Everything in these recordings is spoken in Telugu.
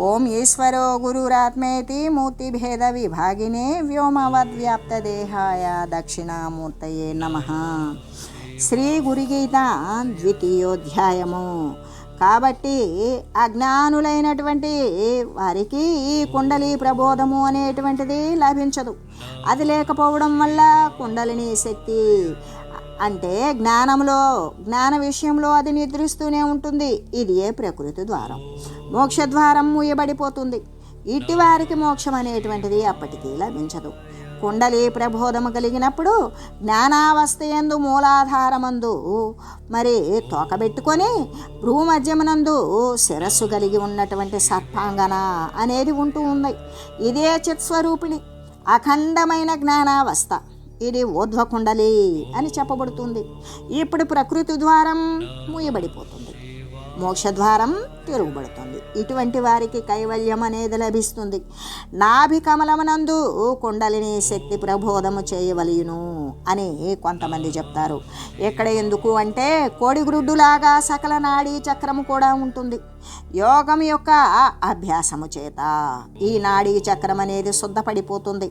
ఓం ఈశ్వరో గురురాత్మేతి మూర్తిభేద విభాగినే వ్యోమవద్వ్యాప్తదేహాయ దక్షిణామూర్తయే నమ. శ్రీ గురుగీత ద్వితీయోధ్యాయము. కాబట్టి అజ్ఞానులైనటువంటి వారికి ఈ కుండలి ప్రబోధము అనేటువంటిది లభించదు. అది లేకపోవడం వల్ల కుండలిని శక్తి అంటే జ్ఞానంలో జ్ఞాన విషయంలో అది నిద్రిస్తూనే ఉంటుంది. ఇది ఏ ప్రకృతి ద్వారం? మోక్ష ద్వారం మూయబడిపోతుంది. ఇట్టి వారికి మోక్షం అనేటువంటిది అప్పటికీ లభించదు. కుండలి ప్రబోధము కలిగినప్పుడు జ్ఞానావస్థ ఎందు మూలాధారమందు మరి తోకబెట్టుకొని భూమధ్యమునందు శిరస్సు కలిగి ఉన్నటువంటి సర్పాంగన అనేది ఉంటూ ఉంది. ఇదే చిత్స్వరూపిణి. అఖండమైన జ్ఞానావస్థ. ఇది ఊర్ధ్వకుండలి అని చెప్పబడుతుంది. ఇప్పుడు ప్రకృతి ద్వారం మూయబడిపోతుంది. మోక్షద్వారం తిరుగుబడుతుంది. ఇటువంటి వారికి కైవల్యం అనేది లభిస్తుంది. నాభి కమలమునందు కుండలిని శక్తి ప్రబోధము చేయవలయును అని కొంతమంది చెప్తారు. ఇక్కడ ఎందుకు అంటే కోడిగ్రుడ్డులాగా సకల నాడీ చక్రము కూడా ఉంటుంది. యోగం యొక్క అభ్యాసము చేత ఈ నాడీ చక్రం అనేది శుద్ధపడిపోతుంది.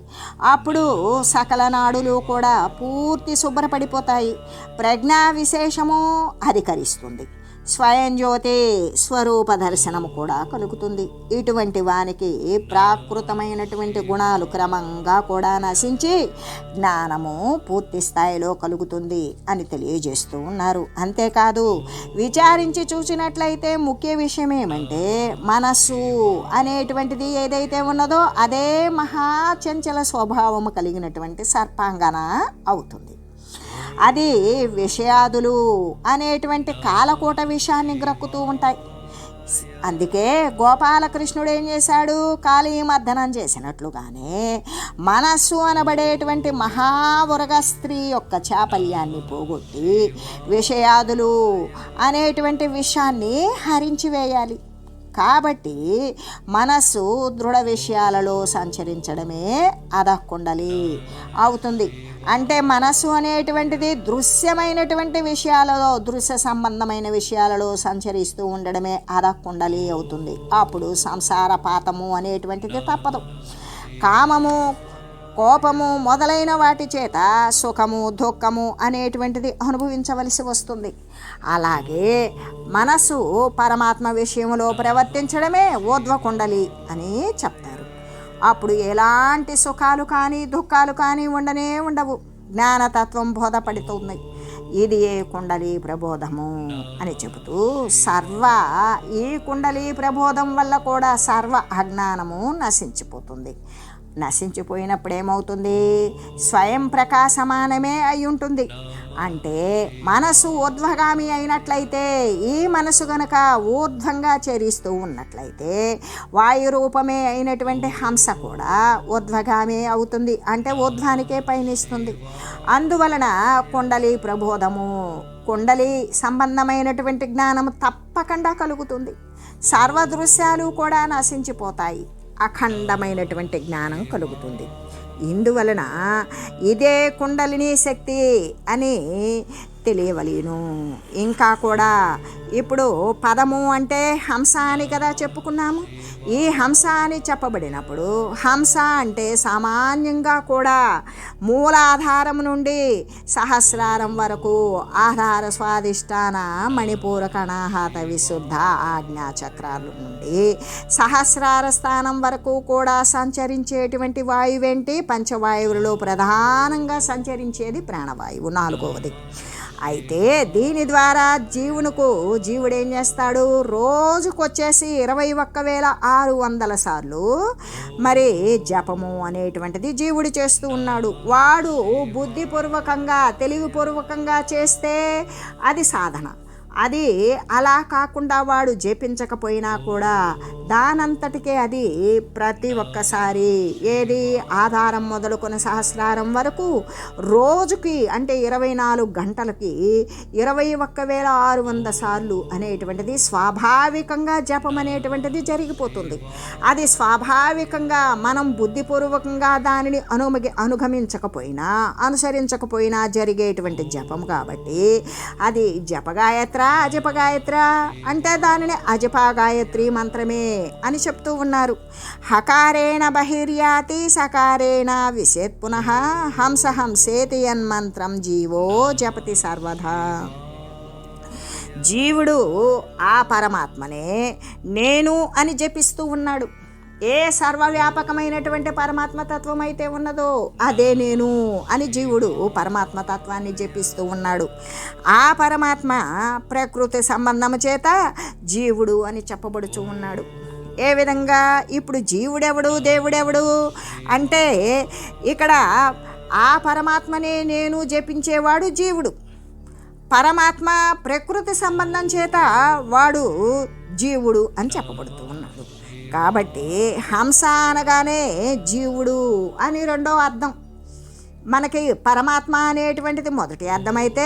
అప్పుడు సకల నాడులు కూడా పూర్తి శుభ్రపడిపోతాయి. ప్రజ్ఞా విశేషము అధికరిస్తుంది. స్వయం జ్యోతి స్వరూప దర్శనము కూడా కలుగుతుంది. ఇటువంటి వానికి ప్రాకృతమైనటువంటి గుణాలు క్రమంగా కూడా నశించి జ్ఞానము పూర్తి స్థాయిలో కలుగుతుంది అని తెలియజేస్తూ ఉన్నారు. అంతేకాదు విచారించి చూసినట్లయితే ముఖ్య విషయం ఏమంటే మనస్సు అనేటువంటిది ఏదైతే ఉన్నదో అదే మహాచంచల స్వభావము కలిగినటువంటి సర్పాంగన అవుతుంది. అది విషయాదులు అనేటువంటి కాలకూట విషయాన్ని గ్రక్కుతూ ఉంటాయి. అందుకే గోపాలకృష్ణుడు ఏం చేశాడు? కాళీ మర్దనం చేసినట్లుగానే మనస్సు అనబడేటువంటి మహావురగ స్త్రీ యొక్క చాపల్యాన్ని పోగొట్టి విషయాదులు అనేటువంటి విషయాన్ని హరించివేయాలి కాబట్టి మనస్సు దృఢ విషయాలలో సంచరించడమే అదక్కుండలి అవుతుంది. అంటే మనసు అనేటువంటిది దృశ్యమైనటువంటి విషయాలలో దృశ్య సంబంధమైన విషయాలలో సంచరిస్తూ ఉండడమే అదక్కుండలి అవుతుంది. అప్పుడు సంసార పాతము అనేటువంటిది తప్పదు. కామము కోపము మొదలైన వాటి చేత సుఖము దుఃఖము అనేటువంటిది అనుభవించవలసి వస్తుంది. అలాగే మనసు పరమాత్మ విషయంలో ప్రవర్తించడమే ఊర్ధ్వకుండలి అని చెప్తారు. అప్పుడు ఎలాంటి సుఖాలు కానీ దుఃఖాలు కానీ ఉండనే ఉండవు. జ్ఞానతత్వం బోధపడుతుంది. ఇది ఏ కుండలి ప్రబోధము అని చెబుతూ సర్వ ఈ కుండలి ప్రబోధం వల్ల కూడా సర్వ అజ్ఞానము నశించిపోతుంది. నశించిపోయినప్పుడు ఏమవుతుంది స్వయం ప్రకాశమానమే అయి ఉంటుంది అంటే మనసు ఊర్ధ్వగామి అయినట్లయితే ఈ మనసు గనక ఊర్ధ్వంగా చేరిస్తూ ఉన్నట్లయితే వాయు రూపమే అయినటువంటి హంస కూడా ఊర్ధ్వగామి అవుతుంది. అంటే ఊర్ధ్వానికే పయనిస్తుంది. అందువలన కుండలి ప్రబోధము కుండలి సంబంధమైనటువంటి జ్ఞానము తప్పకుండా కలుగుతుంది. సర్వదృశ్యాలు కూడా నశించిపోతాయి. అఖండమైనటువంటి జ్ఞానం కలుగుతుంది. ఇందువలన ఇదే కుండలిని శక్తి అని తెలియవలేను ఇంకా కూడా ఇప్పుడు పదము అంటే హంస అని కదా చెప్పుకున్నాము. ఈ హంస అని చెప్పబడినప్పుడు హంస అంటే సామాన్యంగా కూడా మూలాధారం నుండి సహస్రారం వరకు ఆధార స్వాదిష్టాన మణిపూర కణాహత విశుద్ధ ఆజ్ఞాచక్రాల నుండి సహస్రార స్థానం వరకు కూడా సంచరించేటువంటి వాయువేంటి? పంచవాయువులలో ప్రధానంగా సంచరించేది ప్రాణవాయువు. నాలుగవది. అయితే దీని ద్వారా జీవునకు జీవుడేం చేస్తాడు? రోజుకొచ్చేసి ఇరవై ఒక్క వేల ఆరు వందల సార్లు మరి జపము అనేటువంటిది జీవుడు చేస్తూ ఉన్నాడు. వాడు బుద్ధిపూర్వకంగా తెలివిపూర్వకంగా చేస్తే అది సాధన. అది అలా కాకుండా వాడు జపించకపోయినా కూడా దానంతటికే అది ప్రతి ఒక్కసారి ఏది ఆధారం మొదలుకొని సహస్రారం వరకు రోజుకి అంటే ఇరవై నాలుగు గంటలకి ఇరవై ఒక్క వేల ఆరు వంద సార్లు అనేటువంటిది స్వాభావికంగా జపం అనేటువంటిది జరిగిపోతుంది. అది స్వాభావికంగా మనం బుద్ధిపూర్వకంగా దానిని అనుమగి అనుగమించకపోయినా అనుసరించకపోయినా జరిగేటువంటి జపం కాబట్టి అది జపగాయత్ర అజపగాయత్ర అంటే దానిని అజపగాయత్రి మంత్రమే అని చెప్తూ ఉన్నారు. హకారేణ బహిర్యాతి సకారేణ విశేత్ పునః హంస హంసేతి మంత్రం జీవో జపతి సర్వదా. జీవుడు ఆ పరమాత్మనే నేను అని జపిస్తూ ఉన్నాడు. ఏ సర్వవ్యాపకమైనటువంటి పరమాత్మ తత్వం అయితే ఉన్నదో అదే నేను అని జీవుడు పరమాత్మ తత్వాన్ని జపిస్తూ ఉన్నాడు. ఆ పరమాత్మ ప్రకృతి సంబంధము చేత జీవుడు అని చెప్పబడుచు ఉన్నాడు. ఏ విధంగా? ఇప్పుడు జీవుడెవడు? దేవుడెవడు? అంటే ఇక్కడ ఆ పరమాత్మనే నేను జపించేవాడు జీవుడు. పరమాత్మ ప్రకృతి సంబంధం చేత వాడు జీవుడు అని చెప్పబడుతూ ఉన్నాడు. కాబట్టి హంస అనగానే జీవుడు అని రెండో అర్థం. మనకి పరమాత్మ అనేటువంటిది మొదటి అర్థమైతే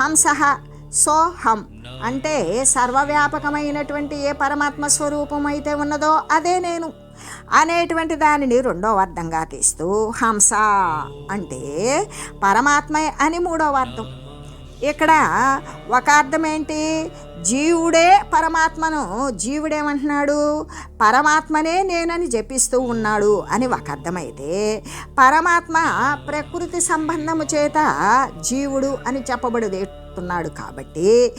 హంస సోహం. అంటే సర్వవ్యాపకమైనటువంటి ఏ పరమాత్మ స్వరూపం అయితే ఉన్నదో అదే నేను అనేటువంటి దానిని రెండో అర్థంగా తీస్తూ హంస అంటే పరమాత్మ అని మూడవ అర్థం. ఇక్కడ ఒక అర్థం ఏంటి జీవుడే పరమాత్మను జీవుడేమంటున్నాడు? పరమాత్మనే నేనని జపిస్తూ ఉన్నాడు అని ఒక అర్థమైతే పరమాత్మ ప్రకృతి సంబంధము చేత జీవుడు అని చెప్పబడుతున్నాడు కాబట్టి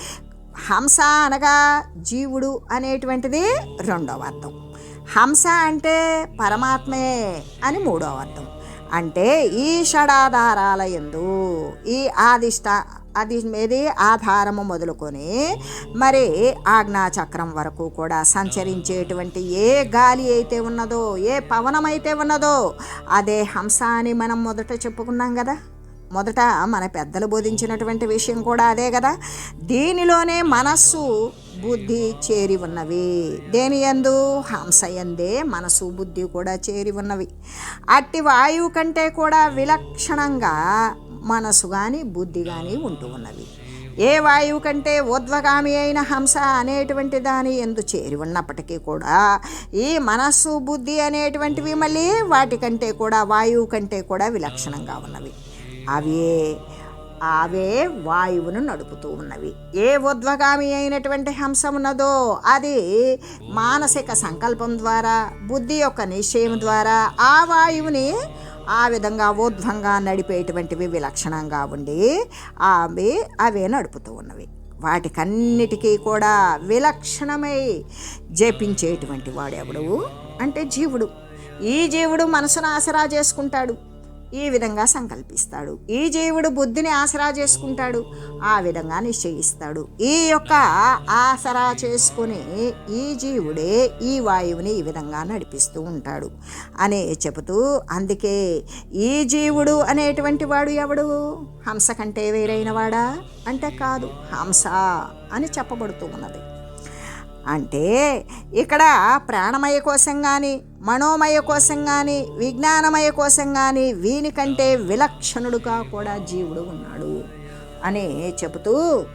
హంస అనగా జీవుడు అనేటువంటిది రెండవ అర్థం. హంస అంటే పరమాత్మే అని మూడవ అర్థం. అంటే ఈ షడాధారాల ఎందు ఈ ఆదిష్ట అది మీది ఆధారము మొదలుకొని మరి ఆజ్ఞాచక్రం వరకు కూడా సంచరించేటువంటి ఏ గాలి అయితే ఉన్నదో ఏ పవనమైతే ఉన్నదో అదే హంస అని మనం మొదట చెప్పుకున్నాం కదా. మొదట మన పెద్దలు బోధించినటువంటి విషయం కూడా అదే కదా. దీనిలోనే మనస్సు బుద్ధి చేరి ఉన్నవి. దేని ఎందు హంస ఎందే మనసు బుద్ధి కూడా చేరి ఉన్నవి. అట్టి వాయువు కంటే కూడా విలక్షణంగా మనసు కానీ బుద్ధి కానీ ఉంటూ ఉన్నవి. ఏ వాయువు కంటే ఊర్ధ్వగామి అయిన హంస అనేటువంటి దాని ఎందు చేరి ఉన్నప్పటికీ కూడా ఈ మనస్సు బుద్ధి అనేటువంటివి మళ్ళీ వాటికంటే కూడా వాయువు కంటే కూడా విలక్షణంగా ఉన్నవి. అవే అవే వాయువును నడుపుతూ ఉన్నవి. ఏ ఉద్వగామి అయినటువంటి హంసం ఉన్నదో అది మానసిక సంకల్పం ద్వారా బుద్ధి యొక్క నిశ్చయం ద్వారా ఆ వాయువుని ఆ విధంగా ఊర్ధ్వంగా నడిపేటువంటివి విలక్షణంగా ఉండి అవి అవే నడుపుతూ ఉన్నవి. వాటికన్నిటికీ కూడా విలక్షణమై జపించేటువంటి వాడెవడు? అంటే జీవుడు. ఈ జీవుడు మనసును ఆసరా చేసుకుంటాడు. ఈ విధంగా సంకల్పిస్తాడు. ఈ జీవుడు బుద్ధిని ఆసరా చేసుకుంటాడు. ఆ విధంగా నిశ్చయిస్తాడు. ఈ యొక్క ఆసరా చేసుకుని ఈ జీవుడే ఈ వాయువుని ఈ విధంగా నడిపిస్తూ ఉంటాడు. అని చెబుతూ అందుకే ఈ జీవుడు అనేటువంటి వాడు ఎవడు? హంస కంటే వేరైన వాడా? అంటే కాదు హంస అని చెప్పబడుతూ ఉన్నది. అంటే ఇక్కడ ప్రాణమయ కోసం కానీ మనోమయ కోసం కానీ విజ్ఞానమయ కోసం కానీ వీనికంటే విలక్షణుడుగా కూడా జీవుడు ఉన్నాడు. అని చెబుతూ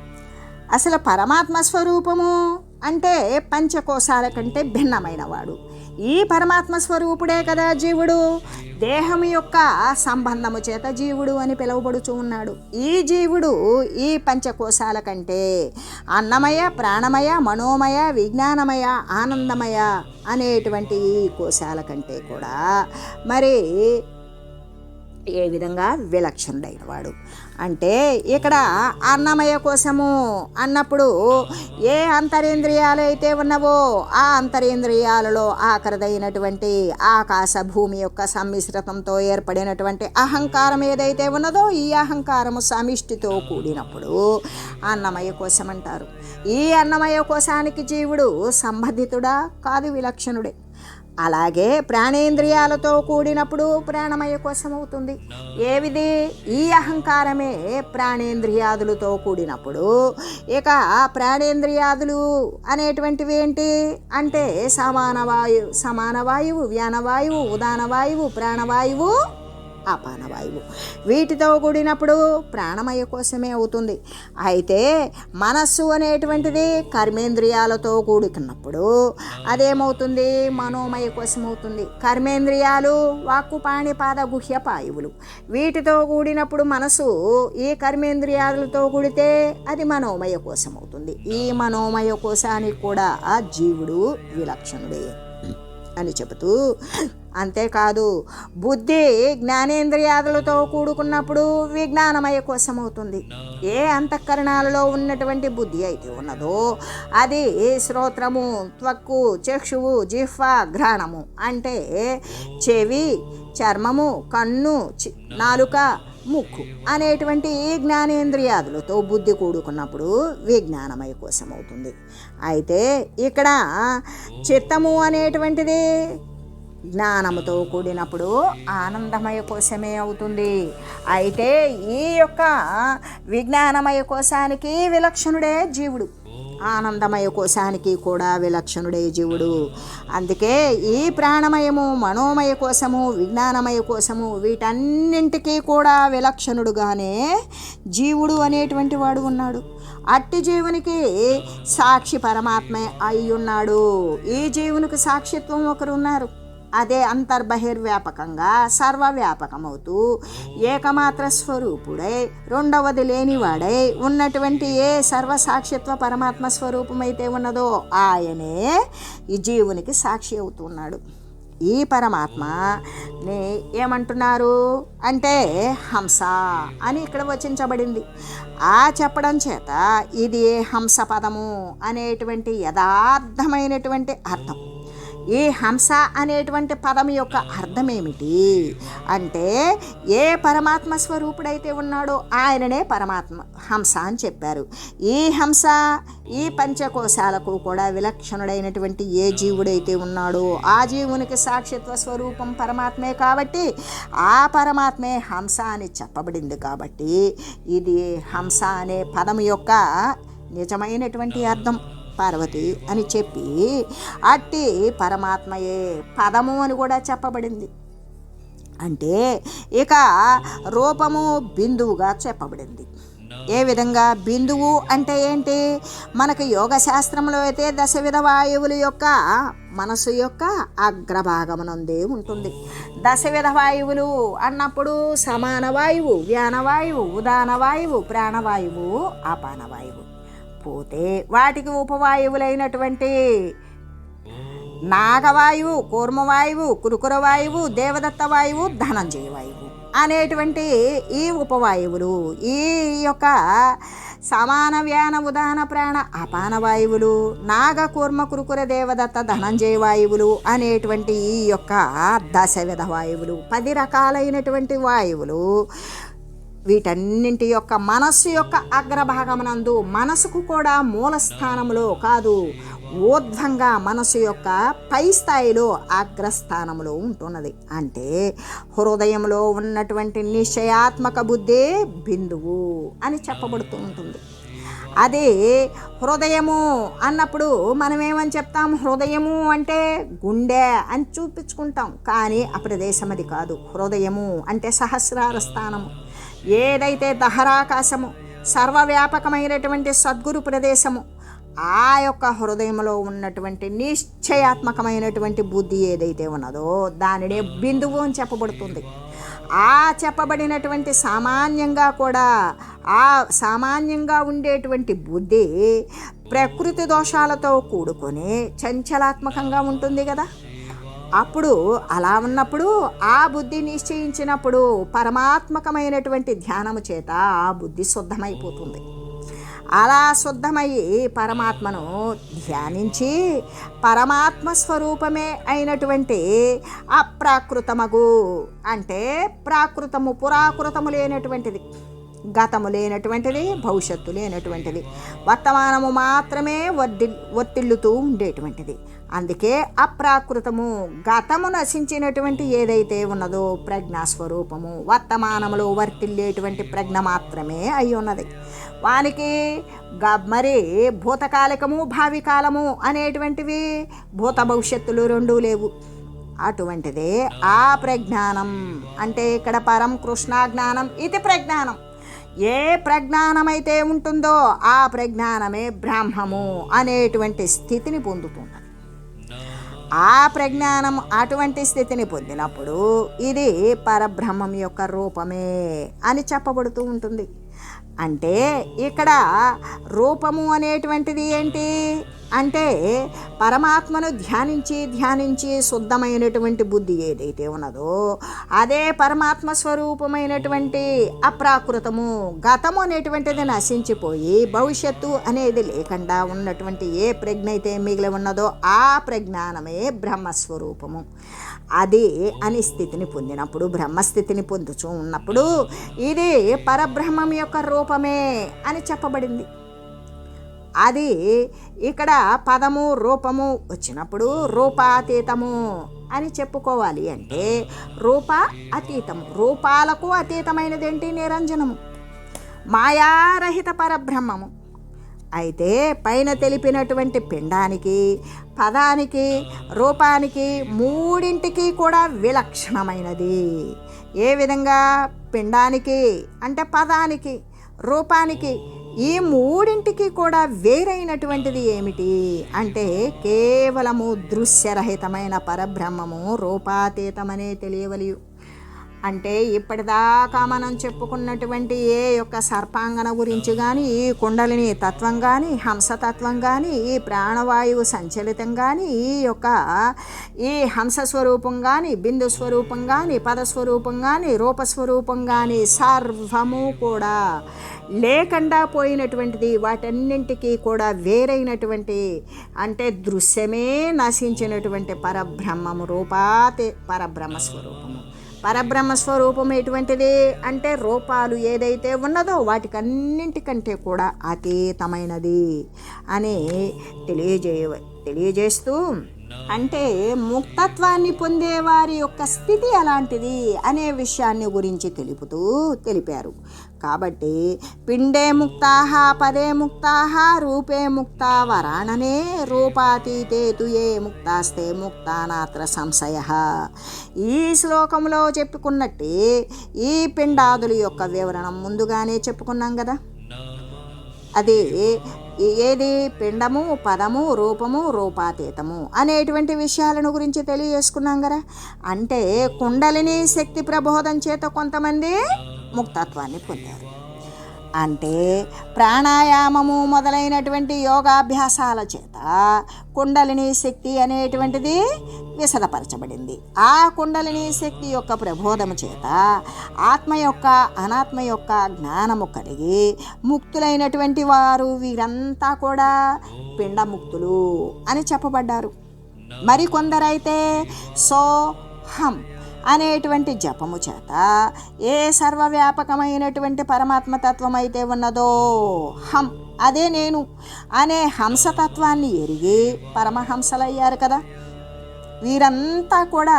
అసలు పరమాత్మ స్వరూపము అంటే పంచకోశాల కంటే భిన్నమైన వాడు ఈ పరమాత్మ స్వరూపుడే కదా జీవుడు. దేహం యొక్క సంబంధము చేత జీవుడు అని పిలువబడుచు ఉన్నాడు. ఈ జీవుడు ఈ పంచకోశాల కంటే అన్నమయ ప్రాణమయ మనోమయ విజ్ఞానమయ ఆనందమయ అనేటువంటి ఈ కోశాల కంటే కూడా మరి ఏ విధంగా విలక్షణుడైన వాడు అంటే ఇక్కడ అన్నమయ కోసము అన్నప్పుడు ఏ అంతరేంద్రియాలు అయితే ఉన్నవో ఆ అంతరేంద్రియాలలో ఆఖరిదైనటువంటి ఆకాశ భూమి యొక్క సమ్మిశ్రతంతో ఏర్పడినటువంటి అహంకారం ఏదైతే ఉన్నదో ఈ అహంకారము సమిష్టితో కూడినప్పుడు అన్నమయ కోశం అంటారు ఈ అన్నమయ కోశానికి జీవుడు సంబంధితుడా? కాదు విలక్షణుడే. అలాగే ప్రాణేంద్రియాలతో కూడినప్పుడు ప్రాణమయ కోసం అవుతుంది ఏవిది? ఈ అహంకారమే ప్రాణేంద్రియాదులతో కూడినప్పుడు. ఇక ప్రాణేంద్రియాదులు అనేటువంటివి ఏంటి? అంటే సమాన వాయువు సమాన వాయువు వ్యానవాయువు ఉదాన వాయువు ప్రాణవాయువు అపానవాయువు. వీటితో కూడినప్పుడు ప్రాణమయ కోసమే అవుతుంది. అయితే మనస్సు అనేటువంటిది కర్మేంద్రియాలతో కూడుకున్నప్పుడు అదేమవుతుంది? మనోమయ కోసం అవుతుంది కర్మేంద్రియాలు వాక్కు పాణిపాద గుహ్య పాయువులు. వీటితో కూడినప్పుడు మనసు ఈ కర్మేంద్రియాలతో కూడితే అది మనోమయ కోసం అవుతుంది ఈ మనోమయ కోశానికి కూడా ఆ జీవుడు విలక్షణుడే అని చెబుతూ అంతేకాదు బుద్ధి జ్ఞానేంద్రియాదులతో కూడుకున్నప్పుడు విజ్ఞానమయ కోసం అవుతుంది ఏ అంతఃకరణాలలో ఉన్నటువంటి బుద్ధి అయితే ఉన్నదో అది శ్రోత్రము త్వక్కు చక్షువు జిహ్వ ఘ్రాణము. అంటే చెవి చర్మము కన్ను చి- నాలుక ముక్కు అనేటువంటి ఈ జ్ఞానేంద్రియాదులతో బుద్ధి కూడుకున్నప్పుడు విజ్ఞానమయ కోసం అవుతుంది అయితే ఇక్కడ చిత్తము అనేటువంటిది జ్ఞానముతో కూడినప్పుడు ఆనందమయ కోశమే అవుతుంది. అయితే ఈ యొక్క విజ్ఞానమయ కోశానికి విలక్షణుడే జీవుడు. ఆనందమయ కోశానికి కూడా విలక్షణుడే జీవుడు. అందుకే ఈ ప్రాణమయము మనోమయ కోసము విజ్ఞానమయ కోసము వీటన్నింటికీ కూడా విలక్షణుడుగానే జీవుడు అనేటువంటి వాడు ఉన్నాడు. అట్టి జీవునికి సాక్షి పరమాత్మే అయి ఉన్నాడు ఈ జీవునికి సాక్షిత్వం ఒకరు ఉన్నారు అదే అంతర్బహిర్వ్యాపకంగా సర్వవ్యాపకమవుతూ ఏకమాత్ర స్వరూపుడై రెండవది లేనివాడై ఉన్నటువంటి ఏ సర్వసాక్షిత్వ పరమాత్మ స్వరూపమైతే ఉన్నదో ఆయనే ఈ జీవునికి సాక్షి అవుతున్నాడు. ఈ పరమాత్మని ఏమంటున్నారు అంటే హంస అని ఇక్కడ వచించబడింది. ఆ చెప్పడం చేత ఇది హంస పదము అనేటువంటి యథార్థమైనటువంటి అర్థం. ఈ హంస అనేటువంటి పదం యొక్క అర్థం ఏమిటి అంటే ఏ పరమాత్మ స్వరూపుడైతే ఉన్నాడో ఆయననే పరమాత్మ హంస అని చెప్పారు. ఈ హంస ఈ పంచకోశాలకు కూడా విలక్షణుడైనటువంటి ఏ జీవుడైతే ఉన్నాడో ఆ జీవునికి సాక్షిత్వ స్వరూపం పరమాత్మే కాబట్టి ఆ పరమాత్మే హంస అని చెప్పబడింది కాబట్టి ఇది హంస అనే పదం యొక్క నిజమైనటువంటి అర్థం. పార్వతి అని చెప్పి అట్టి పరమాత్మయే పదము అని కూడా చెప్పబడింది. అంటే ఇక రూపము బిందువుగా చెప్పబడింది. ఏ విధంగా? బిందువు అంటే ఏంటి? మనకి యోగ శాస్త్రంలో అయితే దశవిధ వాయువుల యొక్క మనసు యొక్క అగ్రభాగమునందే ఉంటుంది. దశవిధ వాయువులు అన్నప్పుడు సమాన వాయువు వ్యాన వాయువు ఉదాన వాయువు ప్రాణవాయువు అపానవాయువు పోతే వాటికి ఉపవాయువులైనటువంటి నాగవాయువు కూర్మవాయువు కురుకుర వాయువు దేవదత్త వాయువు ధనంజయ వాయువు అనేటువంటి ఈ ఉపవాయువులు ఈ యొక్క సమాన వ్యాన ఉదాన ప్రాణ అపాన వాయువులు నాగ కూర్మ కురుకుర దేవదత్త ధనంజయ వాయువులు అనేటువంటి ఈ యొక్క దశవిధ వాయువులు పది రకాలైనటువంటి వాయువులు వీటన్నింటి యొక్క మనస్సు యొక్క అగ్రభాగమునందు మనసుకు కూడా మూల స్థానంలో కాదు ఊర్ధ్వంగా మనసు యొక్క పై స్థాయిలో అగ్రస్థానంలో ఉంటున్నది. అంటే హృదయంలో ఉన్నటువంటి నిశ్చయాత్మక బుద్ధే బిందువు అని చెప్పబడుతూ ఉంటుంది. అదే హృదయము అన్నప్పుడు మనమేమని చెప్తాం? హృదయము అంటే గుండె అని చూపించుకుంటాం. కానీ ఆ ప్రదేశం అది కాదు. హృదయము అంటే సహస్రార స్థానము. ఏదైతే దహరాకాశము సర్వవ్యాపకమైనటువంటి సద్గురు ప్రదేశము ఆ యొక్క హృదయంలో ఉన్నటువంటి నిశ్చయాత్మకమైనటువంటి బుద్ధి ఏదైతే ఉన్నదో దానినే బిందువు అని చెప్పబడుతుంది. ఆ చెప్పబడినటువంటి సామాన్యంగా కూడా ఆ సామాన్యంగా ఉండేటువంటి బుద్ధి ప్రకృతి దోషాలతో కూడుకొని చంచలాత్మకంగా ఉంటుంది కదా. అప్పుడు అలా ఉన్నప్పుడు ఆ బుద్ధి నిశ్చయించినప్పుడు పరమాత్మకమైనటువంటి ధ్యానము చేత ఆ బుద్ధి శుద్ధమైపోతుంది. అలా శుద్ధమయ్యి పరమాత్మను ధ్యానించి పరమాత్మ స్వరూపమే అయినటువంటి అప్రాకృతమగు అంటే ప్రాకృతము పురాకృతము లేనటువంటిది. గతము లేనటువంటిది భవిష్యత్తు లేనటువంటిది. వర్తమానము మాత్రమే వర్ది వర్తిల్లుతూ ఉండేటువంటిది. అందుకే అప్రాకృతము గతము నశించినటువంటి ఏదైతే ఉన్నదో ప్రజ్ఞాస్వరూపము వర్తమానములో వర్తిల్లేటువంటి ప్రజ్ఞ మాత్రమే అయి ఉన్నది. వానికి గ మరి భూతకాలికము భావికాలము అనేటువంటివి భూత భవిష్యత్తులు రెండూ లేవు. అటువంటిదే ఆ ప్రజ్ఞానం. అంటే ఇక్కడ పరం కృష్ణ జ్ఞానం ఇది ప్రజ్ఞానం. ఏ ప్రజ్ఞానమైతే ఉంటుందో ఆ ప్రజ్ఞానమే బ్రాహ్మము అనేటువంటి స్థితిని పొందుతున్నది ఆ ప్రజ్ఞానం అటువంటి స్థితిని పొందినప్పుడు ఇది పరబ్రహ్మం యొక్క రూపమే అని చెప్పబడుతూ ఉంటుంది. అంటే ఇక్కడ రూపము అనేటువంటిది ఏంటి? అంటే పరమాత్మను ధ్యానించి ధ్యానించి శుద్ధమైనటువంటి బుద్ధి ఏదైతే ఉన్నదో అదే పరమాత్మ స్వరూపమైనటువంటి అప్రాకృతము గతము అనేటువంటిది నశించిపోయి భవిష్యత్తు అనేది లేకుండా ఉన్నటువంటి ఏ ప్రజ్ఞ అయితే మిగిలి ఉన్నదో ఆ ప్రజ్ఞానమే బ్రహ్మస్వరూపము. అది అని స్థితిని పొందినప్పుడు బ్రహ్మస్థితిని పొందుచూ ఉన్నప్పుడు ఇది పరబ్రహ్మం యొక్క రూపమే అని చెప్పబడింది. అది ఇక్కడ పదము రూపము వచ్చినప్పుడు రూపాతీతము అని చెప్పుకోవాలి అంటే రూప అతీతము రూపాలకు అతీతమైనది ఏంటి నిరంజనము. మాయారహిత పరబ్రహ్మము. అయితే పైన తెలిపినటువంటి పిండానికి పదానికి రూపానికి మూడింటికి కూడా విలక్షణమైనది. ఏ విధంగా? పిండానికి అంటే పదానికి రూపానికి ఈ మూడింటికి కూడా వేరైనటువంటిది ఏమిటి? అంటే కేవలము దృశ్యరహితమైన పరబ్రహ్మము రూపాతీతమనే తెలియవలియు. అంటే ఇప్పటిదాకా మనం చెప్పుకున్నటువంటి ఏ యొక్క సర్పాంగన గురించి కానీ ఈ కుండలిని తత్వం కానీ హంసతత్వం కానీ ఈ ప్రాణవాయువు సంచలితం కానీ ఈ యొక్క ఈ హంస స్వరూపం కానీ బిందు స్వరూపం కానీ పదస్వరూపం కానీ రూపస్వరూపం కానీ సర్వము కూడా లేకుండా పోయినటువంటిది వాటన్నింటికీ కూడా వేరైనటువంటి అంటే దృశ్యమే నశించినటువంటి పరబ్రహ్మము రూపాతే పరబ్రహ్మ స్వరూపము పరబ్రహ్మ స్వరూపం ఎటువంటిది? అంటే రూపాలు ఏదైతే ఉన్నదో వాటికన్నింటికంటే కూడా అతీతమైనది అని తెలియజేయ తెలియజేస్తూ అంటే ముక్తత్వాన్ని పొందే వారి యొక్క స్థితి ఎలాంటిది అనే విషయాన్ని గురించి తెలుపుతూ తెలిపారు. కాబట్టి పిండే ముక్తాహ పదే ముక్తాహ రూపే ముక్త వరాణనే రూపాతీతే తుయే ముక్తాస్తే ముక్తానాత్ర సంశయ. ఈ శ్లోకంలో చెప్పుకున్నట్టే ఈ పిండాదుల యొక్క వివరణం ముందుగానే చెప్పుకున్నాం కదా. అది ఏది? పిండము పదము రూపము రూపాతీతము అనేటువంటి విషయాలను గురించి తెలియజేసుకున్నాం కదా. అంటే కుండలిని శక్తి ప్రబోధం చేత కొంతమంది ముక్తత్వాన్ని పొందారు. అంటే ప్రాణాయామము మొదలైనటువంటి యోగాభ్యాసాల చేత కుండలిని శక్తి అనేటువంటిది విసదపరచబడింది ఆ కుండలిని శక్తి యొక్క ప్రబోధము చేత ఆత్మ యొక్క అనాత్మ యొక్క జ్ఞానము కలిగి ముక్తులైనటువంటి వారు వీరంతా కూడా పిండముక్తులు అని చెప్పబడ్డారు. మరికొందరైతే సోహం అనేటువంటి జపము చేత ఏ సర్వవ్యాపకమైనటువంటి పరమాత్మతత్వం అయితే ఉన్నదో హం అదే నేను అనే హంసతత్వాన్ని ఎరిగి పరమహంసలయ్యారు కదా. వీరంతా కూడా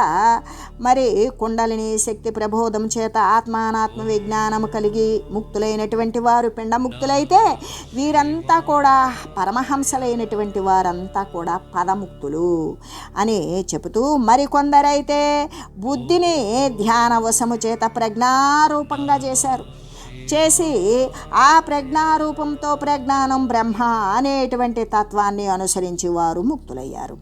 మరి కుండలిని శక్తి ప్రబోధం చేత ఆత్మానాత్మ విజ్ఞానం కలిగి ముక్తులైనటువంటి వారు పిండముక్తులైతే వీరంతా కూడా పరమహంసలైనటువంటి వారంతా కూడా పదముక్తులు అని చెబుతూ మరికొందరైతే బుద్ధిని ధ్యానవశము చేత ప్రజ్ఞారూపంగా చేశారు. చేసి ఆ ప్రజ్ఞారూపంతో ప్రజ్ఞానం బ్రహ్మ అనేటువంటి తత్వాన్ని అనుసరించి వారు ముక్తులయ్యారు.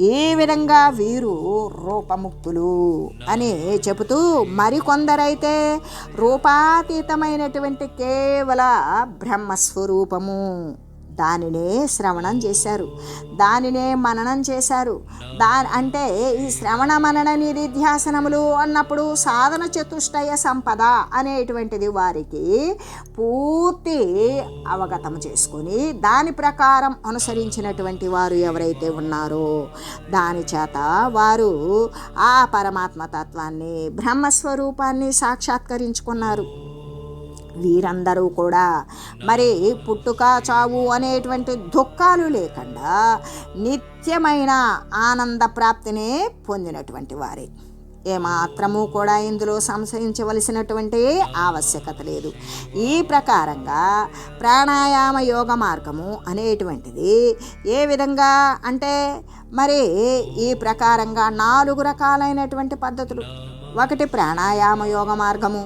ఏ విధంగా వీరు రూపముక్తులు? అని చెబుతూ మరికొందరైతే రూపాతీతమైనటువంటి కేవల బ్రహ్మస్వరూపము. దానినే శ్రవణం చేశారు. దానినే మననం చేశారు. దా అంటే ఈ శ్రవణ మనన నిధిధ్యాసనములు అన్నప్పుడు సాధన చతుష్టయ సంపద అనేటువంటిది వారికి పూర్తి అవగతం చేసుకొని దాని ప్రకారం అనుసరించినటువంటి వారు ఎవరైతే ఉన్నారో దాని చేత వారు ఆ పరమాత్మ తత్వాన్ని బ్రహ్మస్వరూపాన్ని సాక్షాత్కరించుకున్నారు. వీరందరూ కూడా మరి పుట్టుక చావు అనేటువంటి దుఃఖాలు లేకుండా నిత్యమైన ఆనంద ప్రాప్తిని పొందినటువంటి వారే. ఏమాత్రము కూడా ఇందులో సంశయించవలసినటువంటి ఆవశ్యకత లేదు. ఈ ప్రకారంగా ప్రాణాయామ యోగ మార్గము అనేటువంటిది ఏ విధంగా అంటే మరి ఈ ప్రకారంగా నాలుగు రకాలైనటువంటి పద్ధతులు. ఒకటి ప్రాణాయామ యోగ మార్గము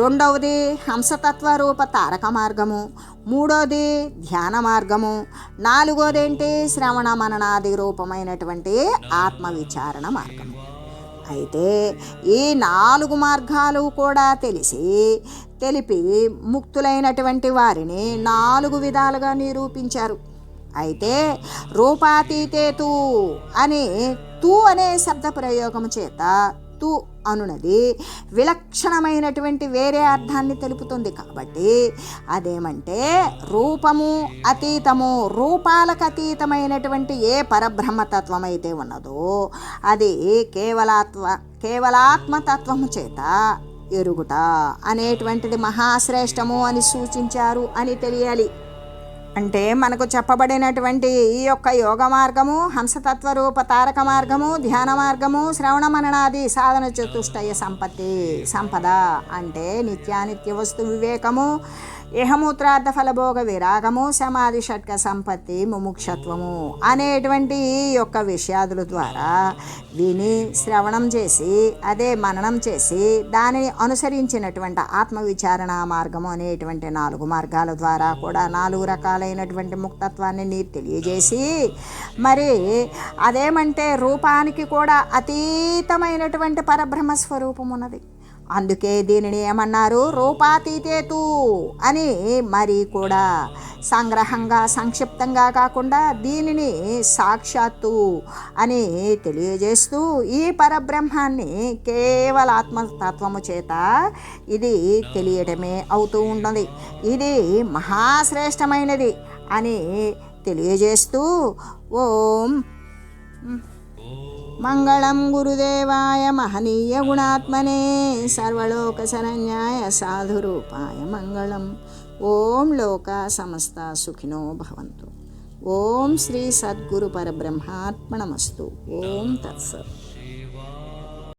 రెండవది హంసతత్వ రూప తారక మార్గము మూడోది ధ్యాన మార్గము నాలుగోది ఏంటి? శ్రవణ మననాది రూపమైనటువంటి ఆత్మవిచారణ మార్గము. అయితే ఈ నాలుగు మార్గాలు కూడా తెలిసి తెలిపి ముక్తులైనటువంటి వారిని నాలుగు విధాలుగా నిరూపించారు. అయితే రూపాతీతే అనే అని తూ అనే శబ్ద ప్రయోగం చేత తు అనునది. విలక్షణమైనటువంటి వేరే అర్థాన్ని తెలుపుతుంది. కాబట్టి అదేమంటే రూపము అతీతము రూపాలకు అతీతమైనటువంటి ఏ పరబ్రహ్మతత్వం అయితే ఉన్నదో అది కేవలాత్మ కేవలాత్మతత్వము చేత ఎరుగుట అనేటువంటిది మహాశ్రేష్టము అని సూచించారు అని తెలియాలి. అంటే మనకు చెప్పబడినటువంటి ఈ యొక్క యోగ మార్గము హంసతత్వ రూప తారక మార్గము ధ్యాన మార్గము శ్రవణ మననాది సాధన చతుష్టయ సంపత్తి సంపద అంటే నిత్యానిత్య వస్తు వివేకము ఇహమూత్రార్థ ఫలభోగ విరాగము సమాధి షట్క సంపత్తి ముముక్షత్వము అనేటువంటి ఈ యొక్క విషయాదుల ద్వారా విని శ్రవణం చేసి అదే మననం చేసి దానిని అనుసరించినటువంటి ఆత్మవిచారణ మార్గము అనేటువంటి నాలుగు మార్గాల ద్వారా కూడా నాలుగు రకాలైనటువంటి ముక్తత్వాన్ని నీరు తెలియజేసి మరి అదేమంటే రూపానికి కూడా అతీతమైనటువంటి పరబ్రహ్మ స్వరూపం ఉన్నది అందుకే దీనిని ఏమన్నారు? రూపాతీతేతు అని మరి కూడా సంగ్రహంగా సంక్షిప్తంగా కాకుండా దీనిని సాక్షాత్తు అని తెలియజేస్తూ ఈ పరబ్రహ్మాన్ని కేవల ఆత్మతత్వము చేత ఇది తెలియటమే అవుతూ ఉన్నది. ఇది మహాశ్రేష్టమైనది అని తెలియజేస్తూ ఓం మంగళం గురుదేవాయ మహనీయ గుణాత్మనే సర్వలోక సర్వలోకశరణ్యాయ సాధురూపాయ మంగళం. ఓం లోక సమస్త సుఖినో భవంతు. ఓం శ్రీ సద్గురు పరబ్రహ్మాత్మనమస్తు ఓం తత్సత్.